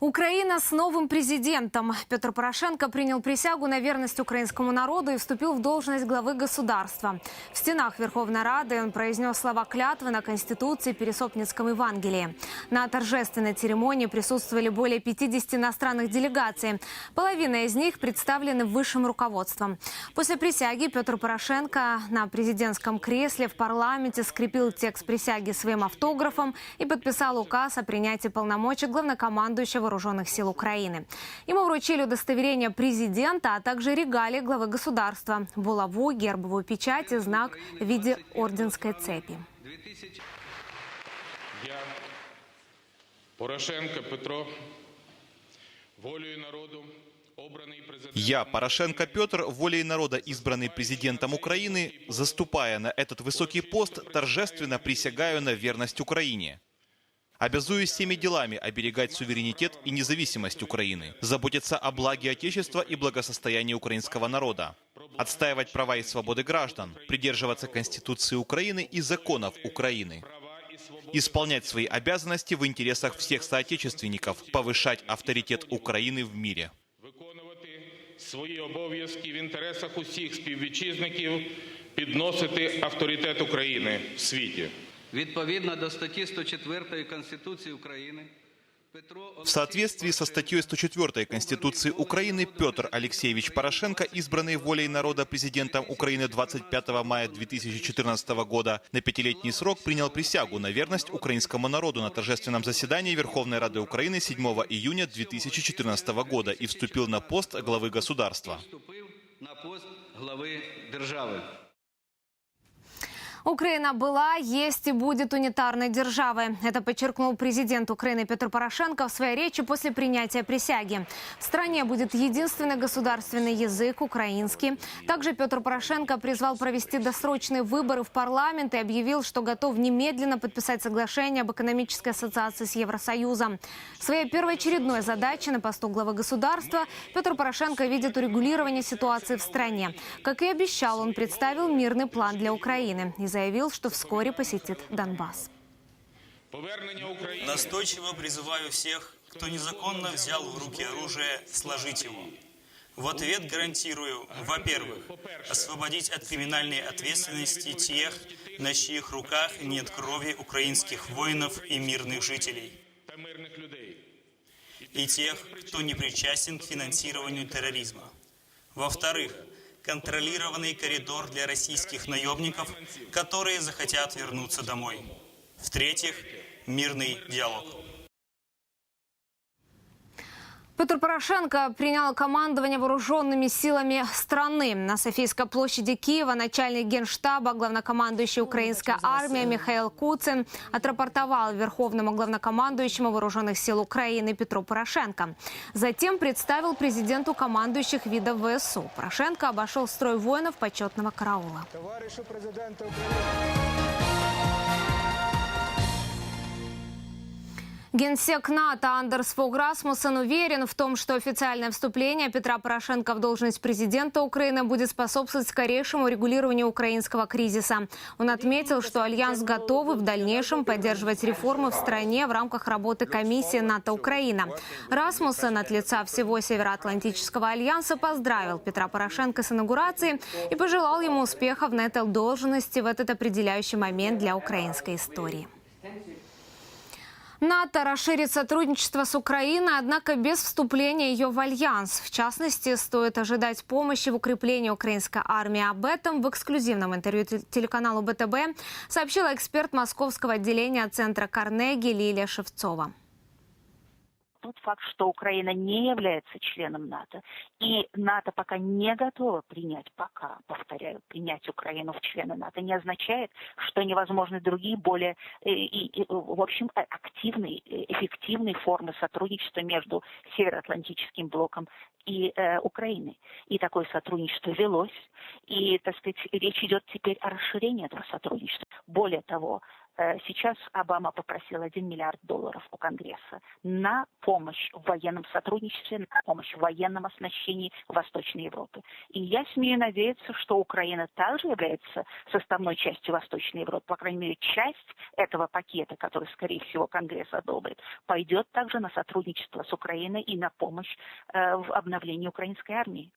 Украина с новым президентом. Петр Порошенко принял присягу на верность украинскому народу и вступил в должность главы государства. В стенах Верховной Рады он произнес слова клятвы на Конституции Пересопницком Евангелии. На торжественной церемонии присутствовали более 50 иностранных делегаций. Половина из них представлены высшим руководством. После присяги Петр Порошенко на президентском кресле в парламенте скрепил текст присяги своим автографом и подписал указ о принятии полномочий главнокомандующего вооруженных сил Украины. Ему вручили удостоверение президента, а также регалии главы государства, булаву, гербовую печать и знак в виде орденской цепи. 2000. Я, Порошенко Петро, волею народу. Я, Порошенко Петр, волей народа избранный президентом Украины, заступая на этот высокий пост, торжественно присягаю на верность Украине. Обязуюсь всеми делами оберегать суверенитет и независимость Украины, заботиться о благе Отечества и благосостоянии украинского народа, отстаивать права и свободы граждан, придерживаться Конституции Украины и законов Украины, исполнять свои обязанности в интересах всех соотечественников, повышать авторитет Украины в мире. виконувати свої обов'язки в інтересах усіх співвітчизників, підносити авторитет України в світі. Відповідно до статті 104 Конституції України, Петро В соответствии со статьей 104 Конституции Украины Петр Алексеевич Порошенко, избранный волей народа президентом Украины 25 мая 2014 года на пятилетний срок, принял присягу на верность украинскому народу на торжественном заседании Верховной Рады Украины 7 июня 2014 года и вступил на пост главы государства. вступив на пост глави держави. Украина была, есть и будет унитарной державой. Это подчеркнул президент Украины Петр Порошенко в своей речи после принятия присяги. В стране будет единственный государственный язык – украинский. Также Петр Порошенко призвал провести досрочные выборы в парламент и объявил, что готов немедленно подписать соглашение об экономической ассоциации с Евросоюзом. Своей первоочередной задачей на посту главы государства Петр Порошенко видит урегулирование ситуации в стране. Как и обещал, он представил мирный план для Украины и заявил, что вскоре посетит Донбасс. Настойчиво призываю всех, кто незаконно взял в руки оружие, сложить его. В ответ гарантирую, во-первых, освободить от криминальной ответственности тех, на чьих руках нет крови украинских воинов и мирных жителей, и тех, кто не причастен к финансированию терроризма. Во-вторых, контролированный коридор для российских наемников, которые захотят вернуться домой. В-третьих, мирный диалог. Петр Порошенко принял командование вооруженными силами страны. На Софийской площади Киева начальник генштаба, главнокомандующий украинской армии Михаил Куцин отрапортовал верховному главнокомандующему вооруженных сил Украины Петру Порошенко. Затем представил президенту командующих видов ВСУ. Порошенко обошел строй воинов почетного караула. Товаришу президенту України. Генсек НАТО Андерс Фог Расмуссен уверен в том, что официальное вступление Петра Порошенко в должность президента Украины будет способствовать скорейшему регулированию украинского кризиса. Он отметил, что Альянс готовы в дальнейшем поддерживать реформы в стране в рамках работы комиссии НАТО-Украина. Расмуссен от лица всего Североатлантического альянса поздравил Петра Порошенко с инаугурацией и пожелал ему успехов на этой должности в этот определяющий момент для украинской истории. НАТО расширит сотрудничество с Украиной, однако без вступления ее в альянс. В частности, стоит ожидать помощи в укреплении украинской армии. Об этом в эксклюзивном интервью те- телеканалу БТБ сообщила эксперт московского отделения Центра Карнеги Лилия Шевцова. Тот факт, что Украина не является членом НАТО, и НАТО пока не готова принять, пока, повторяю, принять Украину в члены НАТО, не означает, что невозможны другие, более, э, и, и, в общем, э, активные, э, эффективные формы сотрудничества между Североатлантическим блоком и э, Украиной. И такое сотрудничество велось, и, так сказать, речь идет теперь о расширении этого сотрудничества. Более того, Сейчас Обама попросил 1 миллиард долларов у Конгресса на помощь в военном сотрудничестве, на помощь в военном оснащении Восточной Европы. И я смею надеяться, что Украина также является составной частью Восточной Европы. По крайней мере, часть этого пакета, который, скорее всего, Конгресс одобрит, пойдет также на сотрудничество с Украиной и на помощь э, в обновлении украинской армии.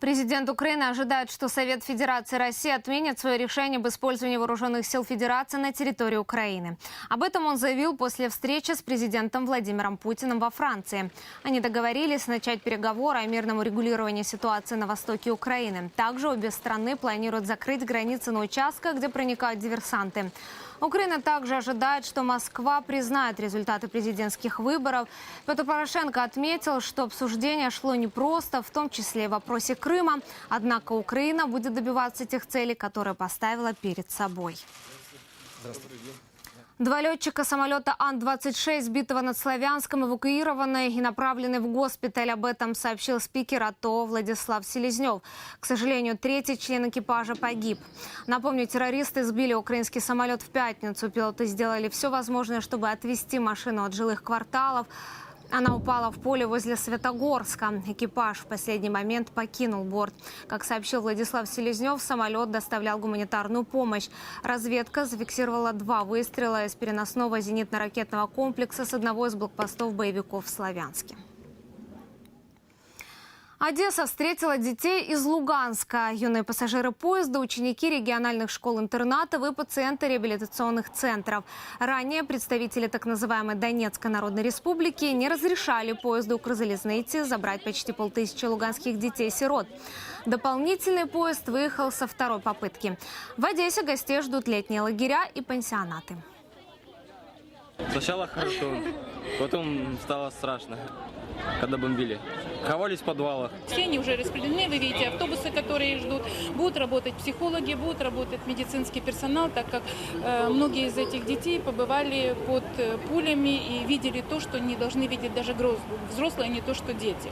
Президент Украины ожидает, что Совет Федерации России отменит свое решение об использовании вооруженных сил Федерации на территории Украины. Об этом он заявил после встречи с президентом Владимиром Путиным во Франции. Они договорились начать переговоры о мирном урегулировании ситуации на востоке Украины. Также обе страны планируют закрыть границы на участках, где проникают диверсанты. Украина также ожидает, что Москва признает результаты президентских выборов. Петр Порошенко отметил, что обсуждение шло непросто, в том числе и в вопросе Крыма. Однако Украина будет добиваться тех целей, которые поставила перед собой. Два летчика самолета Ан-26, сбитого над Славянском, эвакуированы и направлены в госпиталь. Об этом сообщил спикер АТО Владислав Селезнев. К сожалению, третий член экипажа погиб. Напомню, террористы сбили украинский самолет в пятницу. Пилоты сделали все возможное, чтобы отвести машину от жилых кварталов. Она упала в поле возле Светогорска. Экипаж в последний момент покинул борт. Как сообщил Владислав Селезнев, самолет доставлял гуманитарную помощь. Разведка зафиксировала два выстрела из переносного зенитно-ракетного комплекса с одного из блокпостов боевиков в Славянске. Одесса встретила детей из Луганска. Юные пассажиры поезда, ученики региональных школ-интернатов и пациенты реабилитационных центров. Ранее представители так называемой Донецкой Народной Республики не разрешали поезду Укрзалезницы забрать почти полтысячи луганских детей-сирот. Дополнительный поезд выехал со второй попытки. В Одессе гостей ждут летние лагеря и пансионаты. Сначала хорошо, потом стало страшно, когда бомбили. Ховались в подвалах. Все они уже распределены, вы видите, автобусы, которые ждут. Будут работать психологи, будут работать медицинский персонал, так как э, многие из этих детей побывали под э, пулями и видели то, что не должны видеть даже взрослые, а не то, что дети.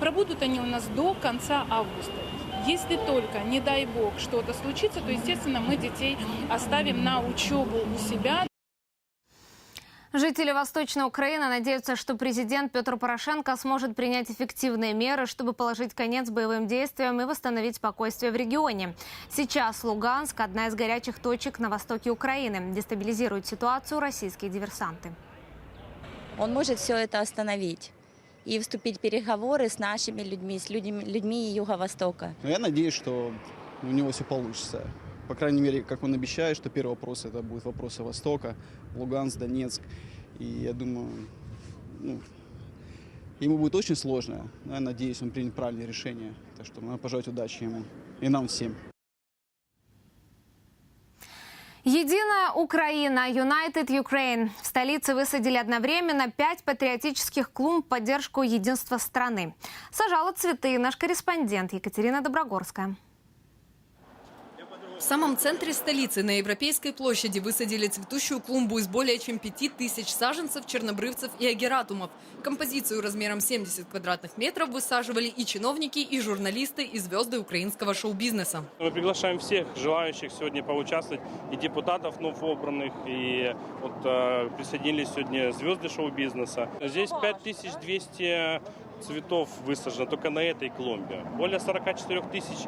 Пробудут они у нас до конца августа. Если только, не дай бог, что-то случится, то, естественно, мы детей оставим на учебу у себя, Жители Восточной Украины надеются, что президент Петр Порошенко сможет принять эффективные меры, чтобы положить конец боевым действиям и восстановить спокойствие в регионе. Сейчас Луганск – одна из горячих точек на востоке Украины. Дестабилизируют ситуацию российские диверсанты. Он может все это остановить и вступить в переговоры с нашими людьми, с людьми, людьми Юго-Востока. Но я надеюсь, что у него все получится. По крайней мере, как он обещает, что первый вопрос это будет вопросы Востока, Луганск, Донецк. И я думаю, ну, ему будет очень сложно. Но я надеюсь, он примет правильное решение. Так что надо пожелать удачи ему и нам всем. Единая Украина, United Ukraine. В столице высадили одновременно пять патриотических клумб в поддержку единства страны. Сажала цветы наш корреспондент Екатерина Доброгорская. В самом центре столицы на Европейской площади высадили цветущую клумбу из более чем пяти тысяч саженцев, чернобрывцев и агератумов. Композицию размером 70 квадратных метров высаживали и чиновники, и журналисты, и звезды украинского шоу-бизнеса. Мы приглашаем всех желающих сегодня поучаствовать, и депутатов новообранных, и вот э, присоединились сегодня звезды шоу-бизнеса. Здесь 5200 цветов высажено только на этой клумбе. Более 44 тысяч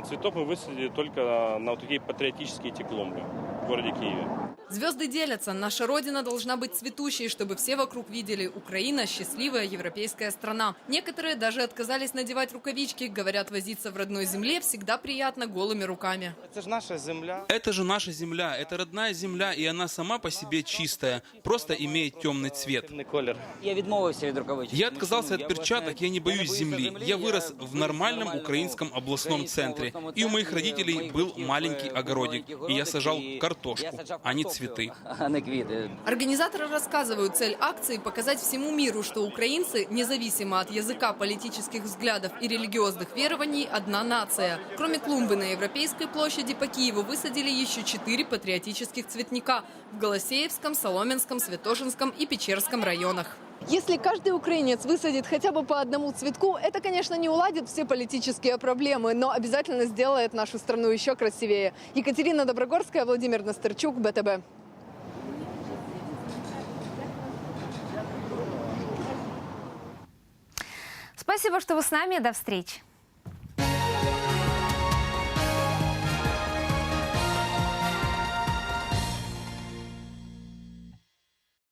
цветов мы высадили только на вот такие патриотические эти клумбы в городе Киеве. Звезды делятся. Наша Родина должна быть цветущей, чтобы все вокруг видели Украина – счастливая европейская страна. Некоторые даже отказались надевать рукавички. Говорят, возиться в родной земле всегда приятно голыми руками. Это же наша земля. Это же наша земля, это родная земля, и она сама по себе чистая, просто имеет темный цвет. колер. Я отказался от перчаток, я не боюсь земли. Я вырос в нормальном украинском областном центре, и у моих родителей был маленький огородик, и я сажал картошку, а не цветы. Организаторы рассказывают, цель акции – показать всему миру, что украинцы, независимо от языка, политических взглядов и религиозных верований, одна нация. Кроме клумбы на Европейской площади по Киеву высадили еще четыре патриотических цветника в Голосеевском, Соломенском, Святошинском и Печерском районах. Если каждый украинец высадит хотя бы по одному цветку, это, конечно, не уладит все политические проблемы, но обязательно сделает нашу страну еще красивее. Екатерина Доброгорская, Владимир Настерчук, БТБ. Спасибо, что вы с нами. До встречи.